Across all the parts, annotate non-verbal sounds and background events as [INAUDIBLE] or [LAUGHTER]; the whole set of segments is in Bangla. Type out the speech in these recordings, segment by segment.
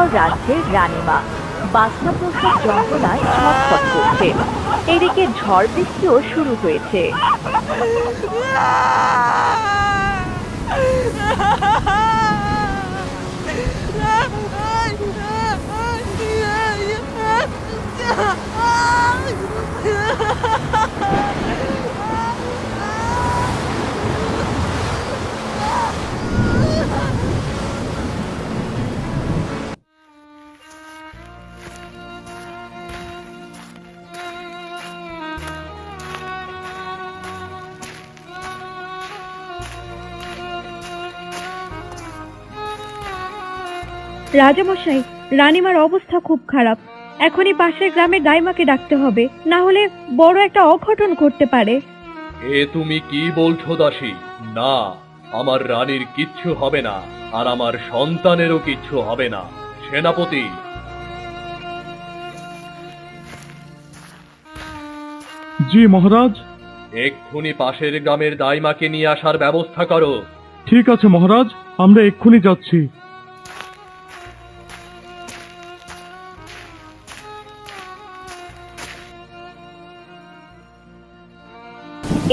চন্দ্রগড় রাজ্যের রানীমা বাচ্চা যন্ত্রণায় ছটফট করছে। এদিকে ঝড় বৃষ্টিও শুরু হয়েছে। [LAUGHS] রাজামশাই রানীমার অবস্থা খুব খারাপ। এখনই পাশের গ্রামের দাইমাকে ডাকতে হবে না হলে বড় একটা অঘটন ঘটতে পারে। এ তুমি কি বলছো দাসী? না আমার রানীর কিচ্ছু হবে না আর আমার সন্তানেরও কিচ্ছু হবে না। সেনাপতি। জি মহারাজ। এক্ষুনি পাশের গ্রামের দাইমাকে নিয়ে আসার ব্যবস্থা করো। ঠিক আছে মহারাজ আমরা এক্ষুনি যাচ্ছি।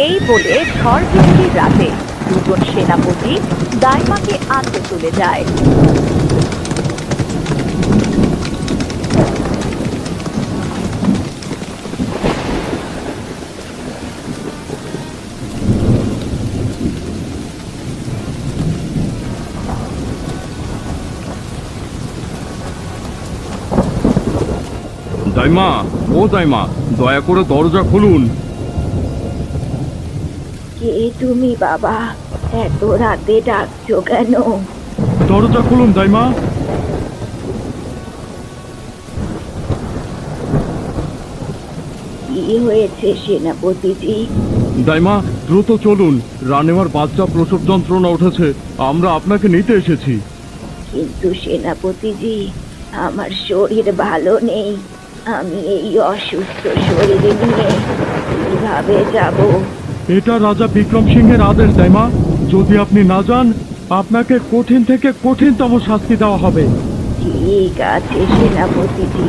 এই বলে ঝড় বৃষ্টির রাতে দুজন সেনাপতি দাইমাকে আনতে চলে যায়। দাইমা, ও দাইমা, দয়া করে দরজা খুলুন। কে তুমি বাবা এত রাতে ডাকছো কেন? দরজা খুলুন দাইমা। কি হয়েছে সেনাপতিজি? দাইমা দ্রুত চলুন। রানেমার বাচ্চা প্রসব যন্ত্রণা উঠেছে। আমরা আপনাকে নিতে এসেছি। কিন্তু সেনাপতিজি আমার শরীর ভালো নেই। আমি এই অসুস্থ শরীর নিয়ে কীভাবে যাব? এটা রাজা বিক্রম সিংহের আদেশ দাইমা যদি আপনি না যান আপনাকে কঠিন থেকে কঠিনতম শাস্তি দেওয়া হবে। ঠিক আছে সেনাপতিজি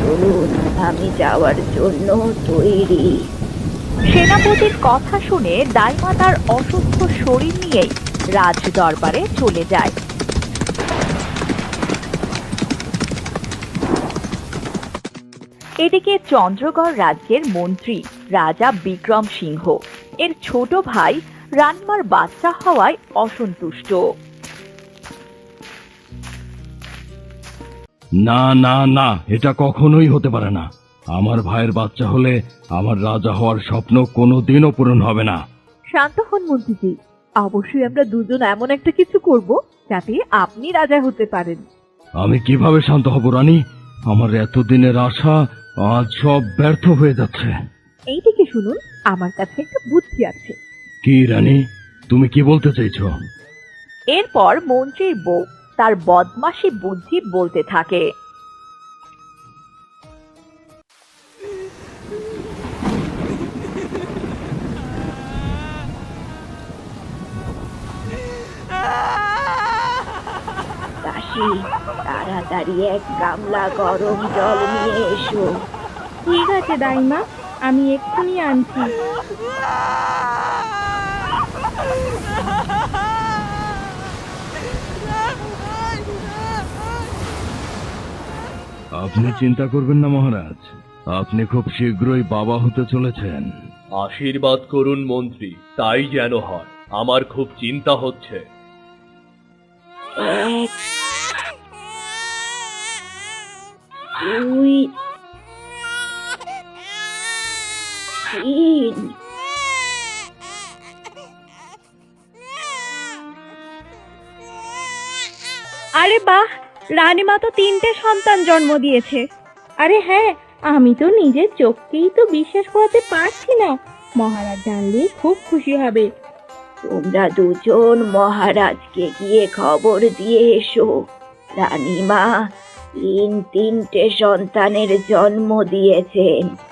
চলুন আমি যাওয়ার জন্য তৈরি। সেনাপতির কথা শুনে দাইমা তার অসুস্থ শরীর নিয়েই রাজ দরবারে চলে যায়। এদিকে চন্দ্রগড় রাজ্যের মন্ত্রী রাজা বিক্রম সিংহ এর ছোট ভাই রানমার বাচ্চা হওয়ায় অসন্তুষ্ট। না না না এটা কখনোই হতে পারে না। আমার ভাইয়ের বাচ্চা হলে আমার রাজা হওয়ার স্বপ্ন কোনোদিনও পূরণ হবে না। শান্ত হন মন্ত্রীজি। অবশ্যই আমরা দুজন এমন একটা কিছু করব যাতে আপনি রাজা হতে পারেন। আমি কীভাবে শান্ত হব রানী? আমার এতদিনের আশা আজ সব ব্যর্থ হয়ে যাচ্ছে। এইদিকে শুনুন আমার কাছে একটা বুদ্ধি আছে। কি রানী? তুমি কি বলতে চাইছো? এরপর মন্ত্রীর বউ তার বদমাশি বুদ্ধি বলতে থাকে। দাসী তাড়াতাড়ি এক গামলা গরম জল নিয়ে এসো। ঠিক আছে দাইমা। আমি এক্ষুনি আনছি। আপনি চিন্তা করবেন না মহারাজ। আপনি খুব শীঘ্রই বাবা হতে চলেছেন। আশীর্বাদ করুন মন্ত্রী। তাই যেন হয়। আমার খুব চিন্তা হচ্ছে। এক দুই আরে বাহ, রানীমা তো তিনটে সন্তান জন্ম দিয়েছে। আরে হ্যাঁ আমি তো নিজের চোখকেই তো বিশ্বাস করাতে পারছি না। মহারাজ জানলে খুব খুশি হবে। তোমরা দুজন মহারাজকে গিয়ে খবর দিয়ে এসো। রানীমা তিন তিনটে সন্তানের জন্ম দিয়েছেন।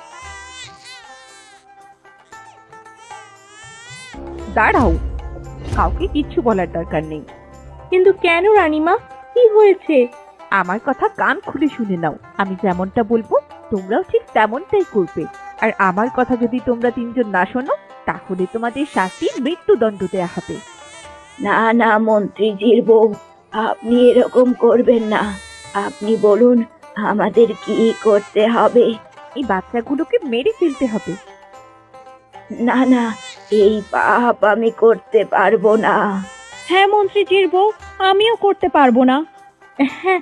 দাঁড়াও। কাউকে কিচ্ছু বলার দরকার নেই। কিন্তু কেন রানীমা? কি হয়েছে? আমার কথা কান খুলে শুনে নাও। আমি যেমনটা বলব তোমরাও ঠিক তেমনটাই করবে। আর আমার কথা যদি তোমরা তিনজন না শোনো তাহলে তোমাদের শাস্তি মৃত্যুদণ্ড দেয়া হবে। না না মন্ত্রীজির বউ আপনি এরকম করবেন না। আপনি বলুন আমাদের কি করতে হবে? এই বাচ্চাগুলোকে মেরে ফেলতে হবে। না না এই পাপ আমি করতে পারব না। হ্যাঁ মন্ত্রীজির বউ আমিও করতে পারব না। হ্যাঁ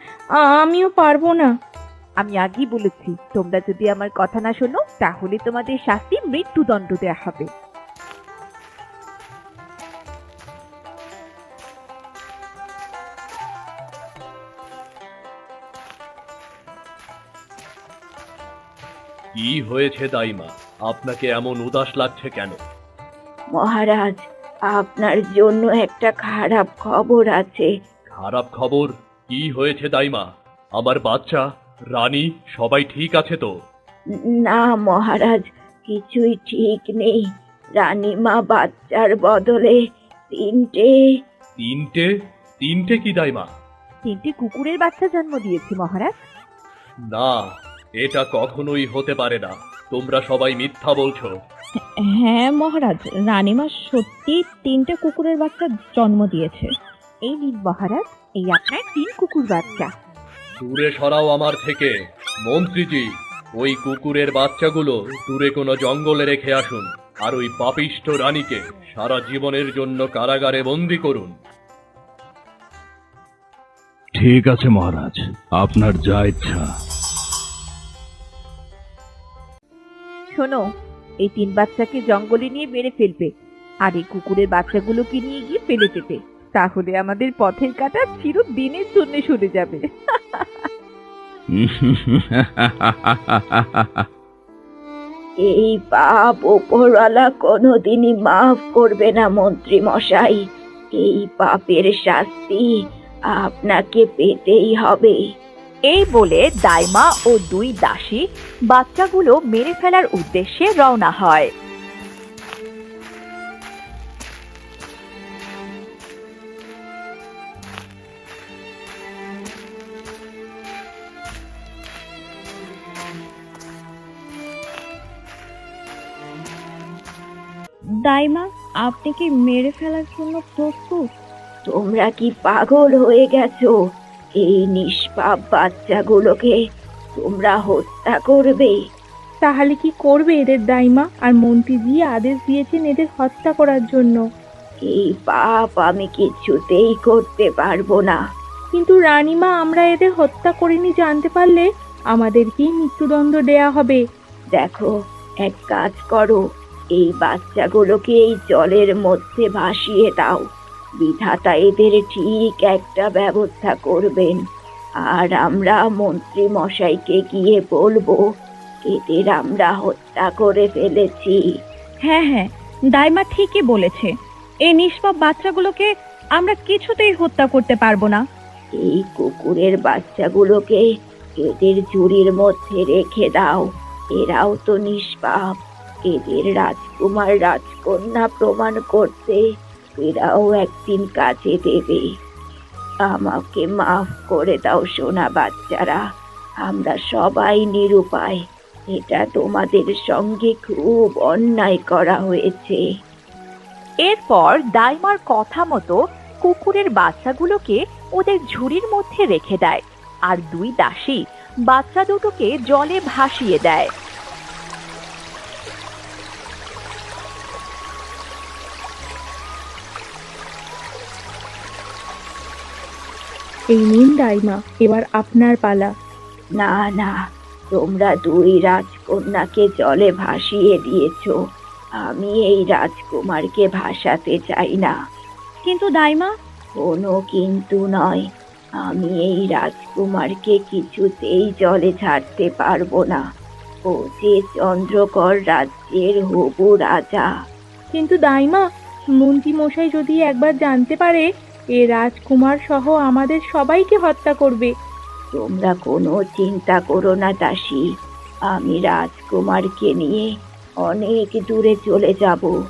আমিও পারব না। আমি আগেই বলেছি তোমরা যদি আমার কথা না শোনো তাহলে তোমাদের শাস্তি মৃত্যুদণ্ড দেয়া হবে। কি হয়েছে দাইমা? আপনাকে এমন উদাস লাগছে কেন? মহারাজ আপনার জন্য একটা খারাপ খবর আছে। খারাপ খবর? কি হয়েছে দাইমা? আমার বাচ্চা রানী সবাই ঠিক আছে তো? না মহারাজ কিছুই ঠিক নেই। রানীমা বাচ্চার বদলে তিনটে। তিনটে? তিনটে কি দাইমা? তিনটে কুকুরের বাচ্চা জন্ম দিয়েছি মহারাজ। না এটা কখনোই হতে পারে না। তোমরা সবাই মিথ্যা বলছো। হ্যাঁ মহারাজ। রানীমা সত্যি তিনটে কুকুরের বাচ্চা জন্ম দিয়েছে। এই নিন মহারাজ এই আপনার তিন কুকুর বাচ্চা। দূরে সরাও আমার থেকে। মন্ত্রীজি ওই কুকুরের বাচ্চাগুলো দূরে কোনো জঙ্গলে রেখে আসুন আর ওই পাপিষ্ট রানীকে সারা জীবনের জন্য কারাগারে বন্দি করুন। ঠিক আছে মহারাজ। আপনার যা ইচ্ছা। শোনো এই তিন বাচ্চাকে জঙ্গলে নিয়ে মেরে ফেলবে। আর এই কুকুরের বাচ্চাগুলোকে নিয়ে গিয়ে ফেলে দেবে। তাহলে আমাদের পথের কাটা চিরদিনের জন্য সরে যাবে। [LAUGHS] এই পাপ ওপরওয়ালা কোনোদিনই মাফ করবে না, মন্ত্রী মশাই। এই পাপের শাস্তি আপনাকে পেতেই হবে। এই বলে দাইমা ও দুই দাসী বাচ্চাগুলো মেরে ফেলার উদ্দেশ্যে রওনা হয়। দাইমা আপনি কি মেরে ফেলার জন্য প্রস্তুত? তোমরা কি পাগল হয়ে গেছো? এই নিষ্পাপ বাচ্চাগুলোকে তোমরা হত্যা করবে। তাহলে কি করবে এদের দাইমা? আর মন্ত্রীজি আদেশ দিয়েছেন এদের হত্যা করার জন্য। এই পাপ আমি কিছুতেই করতে পারব না। কিন্তু রানীমা আমরা এদের হত্যা করিনি জানতে পারলে আমাদেরকেই মৃত্যুদণ্ড দেয়া হবে। দেখো এক কাজ করো এই বাচ্চাগুলোকে এই জলের মধ্যে ভাসিয়ে দাও। বিধাতা এদের ঠিক একটা ব্যবস্থা করবেন। আর আমরা মন্ত্রী মশাইকে গিয়ে বলব এদের আমরা হত্যা করে ফেলেছি। হ্যাঁ হ্যাঁ দাইমা ঠিকই বলেছে। এই নিষ্পাপ বাচ্চাগুলোকে আমরা কিছুতেই হত্যা করতে পারব না। এই কুকুরের বাচ্চাগুলোকে এদের ঝুড়ির মধ্যে রেখে দাও। এরাও তো নিষ্পাপ। এদের রাজকুমার রাজকন্যা প্রমাণ করতে এরাও একদিন কাজে দেবে। আমাকে মাফ করে দাও, সোনা বাচ্চারা। আমরা সবাই নিরুপায়। এটা তোমাদের সঙ্গে খুব অন্যায় করা হয়েছে। এরপর দাইমার কথা মতো কুকুরের বাচ্চাগুলোকে ওদের ঝুড়ির মধ্যে রেখে দেয়। আর দুই দাসী বাচ্চা দুটোকে জলে ভাসিয়ে দেয়। এই নিন দাইমা এবার আপনার পালা। না না তোমরা দুই রাজকন্যাকে জলে ভাসিয়ে দিয়েছ। আমি এই রাজকুমারকে ভাসাতে চাই না। কিন্তু দাইমা? কোনো কিন্তু নয়। আমি এই রাজকুমারকে কিছুতেই জলে ছাড়তে পারব না। ও যে চন্দ্রকর রাজ্যের হবু রাজা। কিন্তু দাইমা মন্ত্রী মশাই যদি একবার জানতে পারে এ রাজকুমার সহ আমাদের সবাইকে হত্যা করবে। তোমরা কোনো চিন্তা করো না দাসী। আমি রাজকুমারকে নিয়ে অনেক দূরে চলে যাব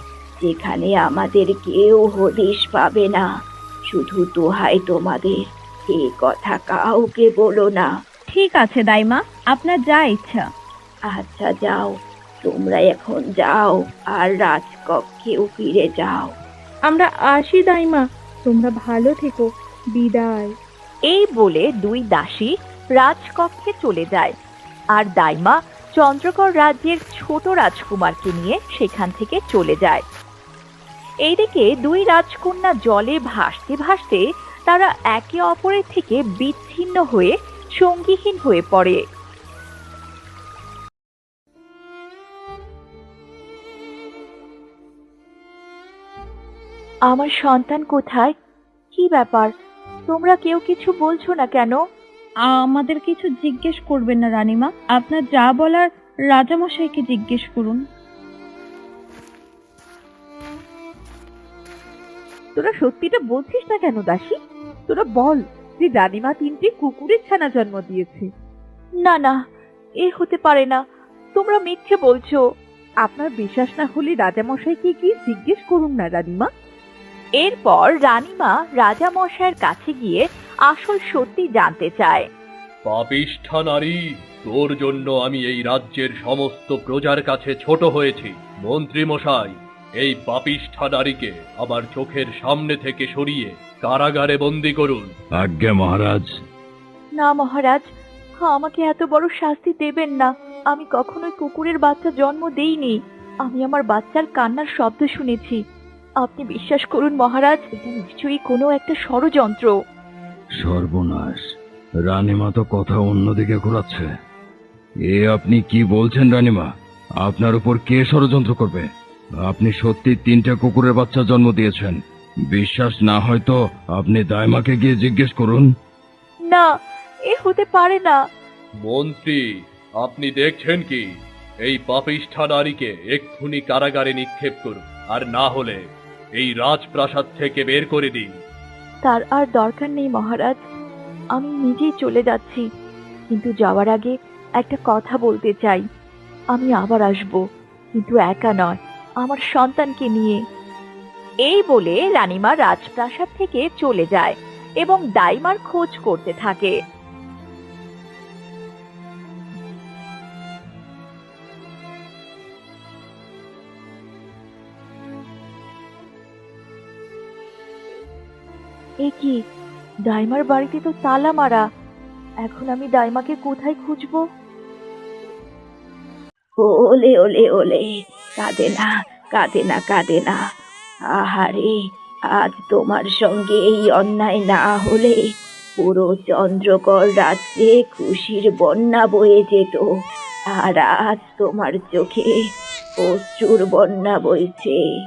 যেখানে আমাদের কেউ হদিশ পাবে না। শুধু দোহাই তোমাদের এ কথা কাউকে বলো না। ঠিক আছে দাইমা আপনার যা ইচ্ছা। আচ্ছা যাও। তোমরা এখন যাও আর রাজকক্ষেও ফিরে যাও। আমরা আসি দাইমা। তোমরা ভালো থেকো, বিদায়। এই বলে দুই দাসী রাজকক্ষে চলে যায়। আর দাইমা চন্দ্রকর রাজ্যের ছোট রাজকুমারকে নিয়ে সেখান থেকে চলে যায়। এইদিকে দুই রাজকন্যা জলে ভাসতে ভাসতে তারা একে অপরের থেকে বিচ্ছিন্ন হয়ে সঙ্গীহীন হয়ে পড়ে। আমার সন্তান কোথায়? কি ব্যাপার? তোমরা কেউ কিছু বলছো না কেন? আমাদের কিছু জিজ্ঞেস করবেন না রানীমা। আপনার যা বলার রাজামশাইকে জিজ্ঞেস করুন। তোরা সত্যিটা বলছিস না কেন দাসী? তোরা বল যে রানীমা তিনটি কুকুরের ছানা জন্ম দিয়েছে। না না এ হতে পারে না। তোমরা মিথ্যে বলছো। আপনার বিশ্বাস না হলে রাজামশাইকে গিয়ে জিজ্ঞেস করুন না রানীমা। এরপর রানীমা রাজামশাইয়ের কাছে গিয়ে আসল সত্যি জানতে চায়। পাপিষ্ঠা নারী তোর জন্য আমি এই রাজ্যের সমস্ত প্রজার কাছে ছোট হয়েছি মন্ত্রী মশাই এই পাপিষ্ঠা নারীকে আমার চোখের সামনে থেকে সরিয়ে কারাগারে বন্দি করুন। আজ্ঞে মহারাজ। না মহারাজ আমাকে এত বড় শাস্তি দেবেন না। আমি কখনোই কুকুরের বাচ্চা জন্ম দেইনি। আমি আমার বাচ্চার কান্নার শব্দ শুনেছি। আপনি বিশ্বাস করুন মহারাজ এটা নিশ্চয়ই কোনো একটা ষড়যন্ত্র। সর্বনাশ। রানীমা তো কথা অন্যদিকে ঘোরাচ্ছে। এ আপনি কি বলছেন রানীমা? আপনার উপর কে ষড়যন্ত্র করবে? আপনি সত্যি তিনটা কুকুরের বাচ্চা জন্ম দিয়েছেন। বিশ্বাস না হয় তো আপনি দায়মাকে গিয়ে জিজ্ঞেস করুন। না এ হতে পারে না। মন্ত্রী আপনি দেখছেন কি? এই পাপিষ্ঠা নারীকে এক্ষুনি কারাগারে নিক্ষেপ করুন আর না হলে এই রাজপ্রাসাদ থেকে বের করে দিন। তার আর দরকার নেই, মহারাজ। আমি নিজেই চলে যাচ্ছি। কিন্তু যাওয়ার আগে একটা কথা বলতে চাই। আমি আবার আসব, কিন্তু একা নয়, আমার সন্তানকে নিয়ে। এই বলে রানীমা রাজপ্রাসাদ থেকে চলে যায় এবং দাইমার খোঁজ করতে থাকে। এ কি? দাইমার বাড়িতে তো তালা মারা। এখন আমি ডাইমাকে কোথায় খুঁজবো? ওলে ওলে ওলে, কাঁদে না কাঁদে না কাঁদে না। আহারে, আজ তোমার সঙ্গে এই অন্যায় না হলে পুরো চন্দ্রকর রাজ্যে খুশির বন্যা বয়ে যেত। আর আজ তোমার চোখে প্রচুর বন্যা বইছে।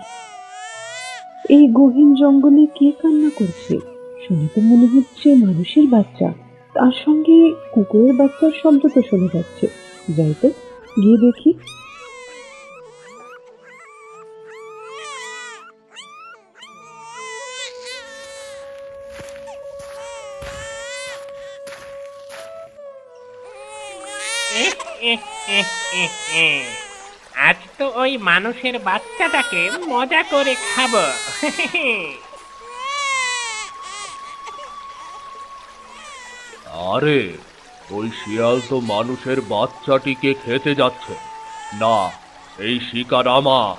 এই গহীন জঙ্গলে কে কান্না করছে? শুনে তো মনে হচ্ছে মানুষের বাচ্চা। তার সঙ্গে কুকুরের বাচ্চার শব্দ তো শোনা যাচ্ছে। যাই তো, গিয়ে দেখি। আজ তো ওই মানুষের বাচ্চাটাকে মজা করে খাব। আরে ওই শিয়াল তো মানুষের বাচ্চাটিকে খেতে যাচ্ছে। না এই শিকার আমার।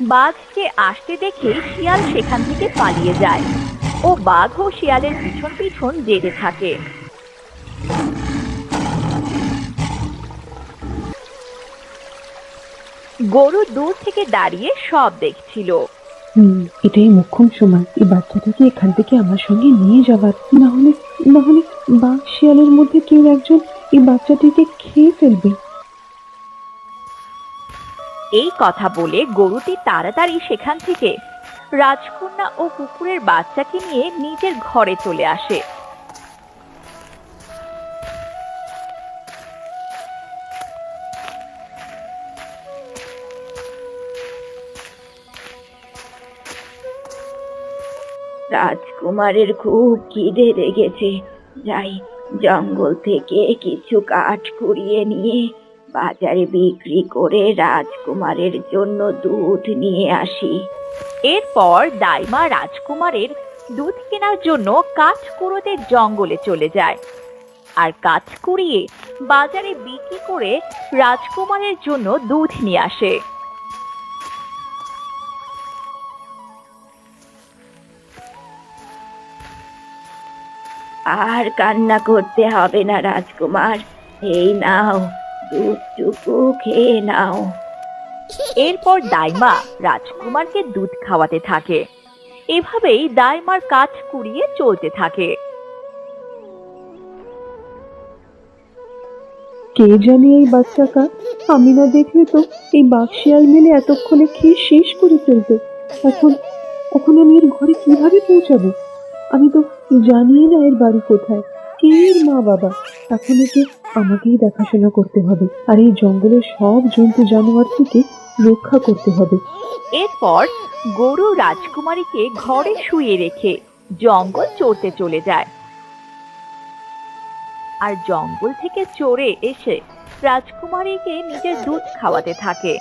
বাঘকে আসতে দেখে শিয়াল সেখান থেকে পালিয়ে যায়। ও বাঘও শিয়ালের পিছন পিছন যেতে থাকে। গরু দূর থেকে দাঁড়িয়ে সব দেখছিল। হুম এটাই মোক্ষম সময়। এই বাচ্চাটাকে এখান থেকে আমার সঙ্গে নিয়ে যাবার না হলে না হলে বাঘ শিয়ালের মধ্যে কেউ একজন এই বাচ্চাটিকে খেয়ে ফেলবে। এই কথা বলে গরুটি তাড়াতাড়ি সেখান থেকে রাজকন্যা ও কুকুরের বাচ্চাকে নিয়ে নিজের ঘরে চলে আসে। রাজকুমারের খুব খিদে লেগেছে। যাই, জঙ্গল থেকে কিছু কাঠ কুড়িয়ে নিয়ে বাজারে বিক্রি করে রাজকুমারের জন্য দুধ নিয়ে আসি। এরপর দাইমা রাজকুমারের দুধ কেনার জন্য কাঠ কুড়োতে জঙ্গলে চলে যায় আর কাঠ কুড়িয়ে বাজারে বিক্রি করে রাজকুমারের জন্য দুধ নিয়ে আসে। আর কান্না করতে হবে না রাজকুমার, এই নাও। খেয়ে নাও। এরপর দাইমা রাজকুমারকে দুধ খাওয়াতে থাকে। এভাবেই দাইমার কাঠ কুড়িয়ে চলতে থাকে। কে জানি এই বাচ্চাটা? আমি না দেখলে তো এই বাক্সিয়াল মিলে এতক্ষণে খেয়ে শেষ করে ফেলতো এখন এখন আমি এর ঘরে কীভাবে পৌঁছাবো? আমি তো জানি না এর বাড়ি কোথায়। কে এর মা বাবা? এখন একে আমাকেই দেখাশোনা করতে হবে, আর এই জঙ্গলের সব জন্তু জানোয়ার থেকে রক্ষা করতে হবে। এরপর গরু রাজকুমারীকে ঘরে শুয়ে রেখে জঙ্গল চড়তে চলে যায়। আর জঙ্গল থেকে চড়ে এসে রাজকুমারীকে নিজের দুধ খাওয়াতে থাকে।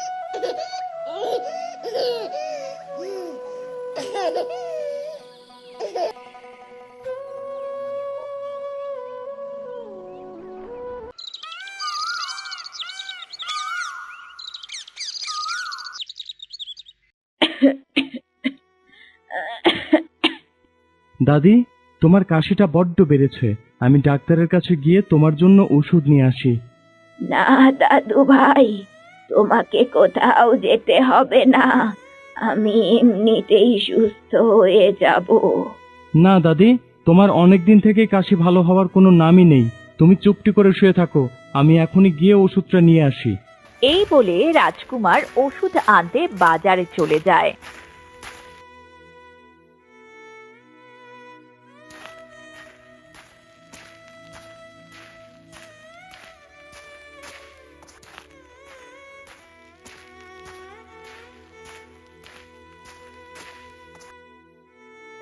দাদি তোমার কাশিটা বড্ড বেড়েছে। আমি ডাক্তারের কাছে গিয়ে তোমার জন্য ওষুধ নিয়ে আসি। না দাদু ভাই তোমাকে কোথাও যেতে হবে না। আমি এমনিতেই সুস্থ হয়ে যাব। না দাদি তোমার অনেক দিন থেকে কাশি ভালো হওয়ার কোনো নামই নেই। তুমি চুপটি করে শুয়ে থাকো। আমি এখনই গিয়ে ওষুধটা নিয়ে আসি। এই বলে রাজকুমার ওষুধ আনতে বাজারে চলে যায়।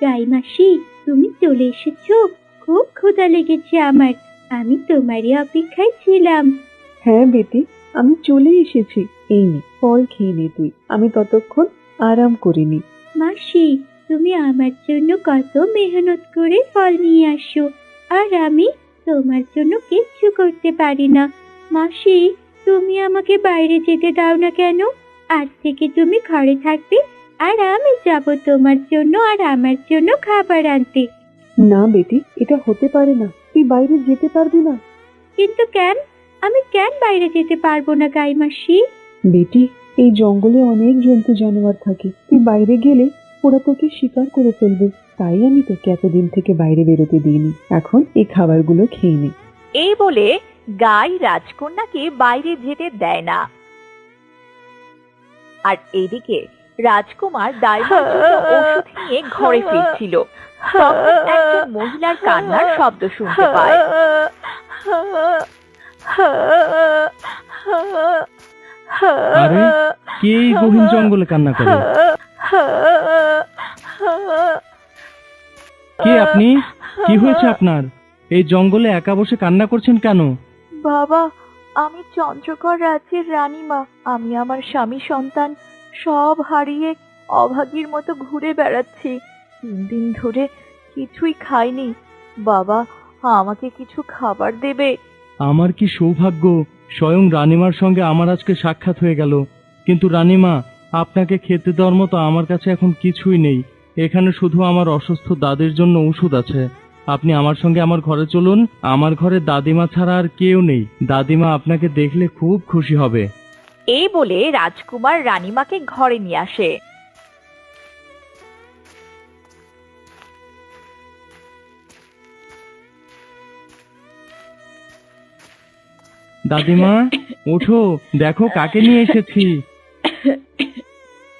মাসি তুমি চলে এসেছ। খুব ক্ষুধা লেগেছে আমার। আমি তোমারই অপেক্ষায় ছিলাম। হ্যাঁ বেটি আমি চলে এসেছি। এই নে ফল খেয়ে নে তুই। আমি ততক্ষণ আরাম করিনি মাসি তুমি আমার জন্য কত মেহনত করে ফল নিয়ে আসো। আর আমি তোমার জন্য কিচ্ছু করতে পারি না। মাসি তুমি আমাকে বাইরে যেতে দাও না কেন? আজ থেকে তুমি ঘরে থাকবে আর আমি যাব তোমার জন্য আর আমার জন্য খাবার আনতে। না বেটি এটা হতে পারে না। তুই বাইরে যেতে পারবি না। কিন্তু কেন? আমি কেন বাইরে যেতে পারব না গাই মাসি বেটি এই জঙ্গলে অনেক জন্তু জানোয়ার থাকে। তুই বাইরে গেলে ওরা তোকে শিকার করে ফেলবে। তাই আমি তোকে এতদিন থেকে বাইরে বেরোতে দিইনি। এখন এই খাবারগুলো খেয়ে নে। এই বলে গাই রাজকন্যাকে বাইরে যেতে দেয় না। আর এদিকে রাজকুমার দাইমার ওষুধ নিয়ে ঘরে ফিরছিল। তখন একজন মহিলার কান্নার শব্দ শুনতে পায়। আরে কে এই গহীন জঙ্গলে কান্না করে? কে আপনি? কি হয়েছে আপনার? এই জঙ্গলে একা বসে কান্না করছেন কেন? বাবা আমি চন্দ্রকর রাজ্যের রানীমা। আমি আমার স্বামী সন্তান। সব হারিয়ে অভাগীর মতো ঘুরে বেড়াচ্ছি। তিন দিন ধরে কিছুই খাইনি। বাবা, আমাকে কিছু খাবার দেবে। আমার কি সৌভাগ্য? স্বয়ং রানিমার সঙ্গে আমার আজকে সাক্ষাৎ হয়ে গেল। কিন্তু রানিমা, আপনাকে খেতে দেওয়ার মতো আমার কাছে এখন কিছুই নেই। এখানে শুধু আমার অসুস্থ দাদির জন্য ওষুধ আছে। আপনি আমার সঙ্গে আমার ঘরে চলুন। আমার ঘরে দাদিমা ছাড়া আর কেউ নেই। দাদিমা আপনাকে দেখলে খুব খুশি হবে। এই বলে রাজকুমার রানীমাকে ঘরে নিয়ে আসে। দাদিমা ওঠো দেখো কাকে নিয়ে এসেছি।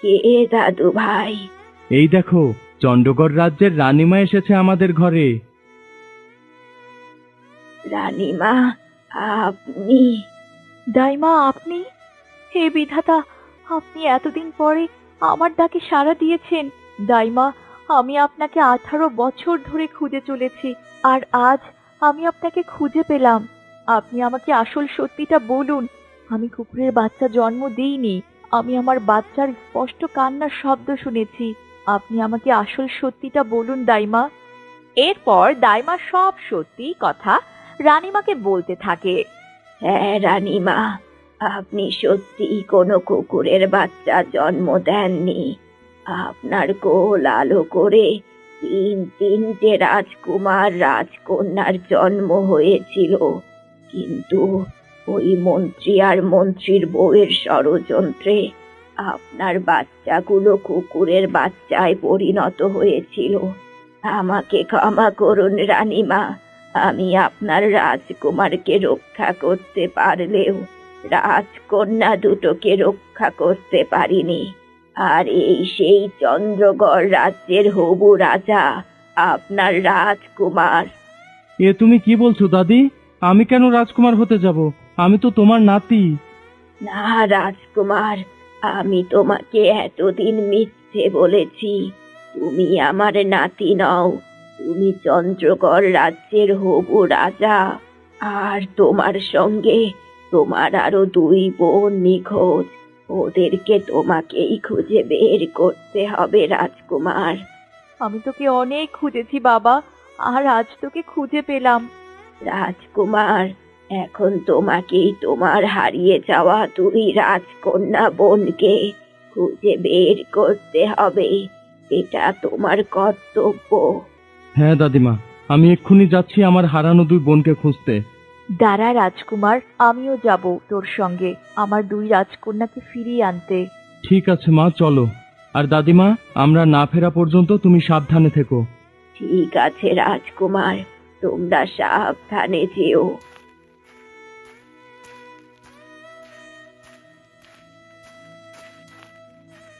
কে দাদু ভাই? এই দেখো চন্ডগড় রাজ্যের রানিমা এসেছে আমাদের ঘরে। রানীমা আপনি? দাইমা আপনি? হে বিধাতা, আপনি এতদিন পরে আমার ডাকে সাড়া দিয়েছেন। দাইমা, আমি আপনাকে আঠারো বছর ধরে খুঁজে চলেছি, আর আজ আমি আপনাকে খুঁজে পেলাম। আপনি আমাকে আসল সত্যিটা বলুন। আমি কুকুরের বাচ্চা জন্ম দিইনি, আমি আমার বাচ্চার স্পষ্ট কান্নার শব্দ শুনেছি। আপনি আমাকে আসল সত্যিটা বলুন, দাইমা। এরপর দাইমা সব সত্যি কথা রানীমাকে বলতে থাকে। হ্যাঁ রানীমা আপনি সত্যি কোনো কুকুরের বাচ্চা জন্ম দেননি। আপনার কোল আলো করে তিন তিনটে রাজকুমার রাজকন্যার জন্ম হয়েছিল। কিন্তু ওই মন্ত্রী আর মন্ত্রীর বউয়ের ষড়যন্ত্রে আপনার বাচ্চাগুলো কুকুরের বাচ্চায় পরিণত হয়েছিল। আমাকে ক্ষমা করুন রানীমা, আমি আপনার রাজকুমারকে রক্ষা করতে পারলেও রাজকন্যা দুটোকে রক্ষা করতে পারিনি। আর এই সেই চন্দ্রগড় রাজ্যের হবু রাজা আপনার রাজকুমার। এ তুমি কি বলছো দাদি? আমি কেন রাজকুমার হতে যাব? আমি তো তোমার নাতি। না রাজকুমার আমি তোমাকে এতদিন মিথ্যে বলেছি। তুমি আমার নাতি নও তুমি চন্দ্রগড় রাজ্যের হবু রাজা। আর তোমার সঙ্গে তোমার আরও দুই বোন নিখোঁজ। ওদেরকে তোমাকেই খুঁজে বের করতে হবে রাজকুমার। আমি তোকে অনেক খুঁজেছি বাবা আর আজ তোকে খুঁজে পেলাম। রাজকুমার এখন তোমাকেই তোমার হারিয়ে যাওয়া দুই রাজকন্যা বোনকে খুঁজে বের করতে হবে। এটা তোমার কর্তব্য। হ্যাঁ দাদিমা আমি এক্ষুনি যাচ্ছি আমার হারানো দুই বোনকে খুঁজতে। দাঁড়া রাজকুমার আমিও যাব তোর সঙ্গে। আমার দুই রাজকন্যাকে ফিরিয়ে আনতে। ঠিক আছে মা চলো। আর দাদিমা আমরা না ফেরা পর্যন্ত তুমি সাবধানে থেকো। ঠিক আছে রাজকুমার তোমরা সাবধানে যেও।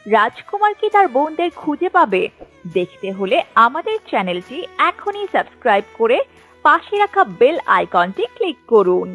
রাজকুমার কি তার বোনদের খুঁজে পাবে? দেখতে হলে আমাদের চ্যানেলটি এখনই সাবস্ক্রাইব করে পাশে রাখা বেল আইকনটি ক্লিক করুন।